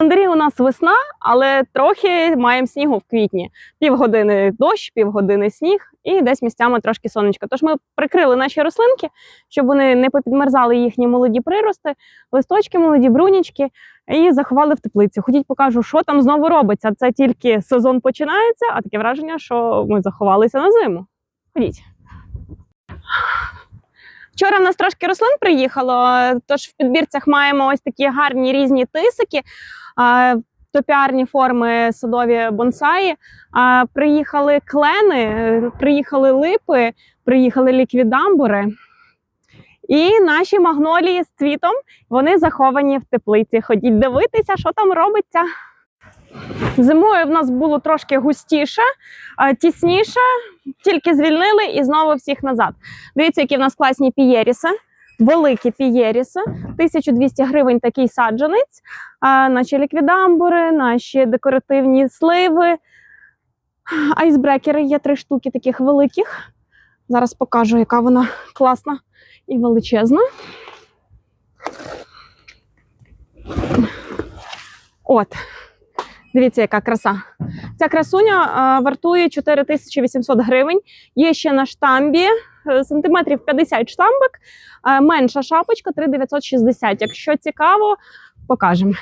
календарі у нас весна, але трохи маємо снігу в квітні. Півгодини дощ, півгодини сніг і десь місцями трошки сонечко. Тож ми прикрили наші рослинки, щоб вони не попідмерзали їхні молоді прирости, листочки, молоді брунічки, і заховали в теплицю. Ходіть, покажу, що там знову робиться. Це тільки сезон починається, а таке враження, що ми заховалися на зиму. Ходіть. Вчора в нас трошки рослин приїхало, тож в підбірцях маємо ось такі гарні різні тисики, топіарні форми садові бонсаї. Приїхали клени, приїхали липи, приїхали ліквідамбури. І наші магнолії з цвітом вони заховані в теплиці. Ходіть дивитися, що там робиться. Зимою в нас було трошки густіше, тісніше, тільки звільнили і знову всіх назад. Дивіться, які в нас класні пієріси. Великі пієріси, 1200 гривень такий саджанець. Наші ліквідамбури, наші декоративні сливи. Айсбрекери є три штуки таких великих. Зараз покажу, яка вона класна і величезна. От, дивіться, яка краса. Ця красуня а, вартує 4800 гривень. Є ще на штамбі е, сантиметрів 50 штамбик. а, Менша шапочка 3960. Якщо цікаво, покажемо.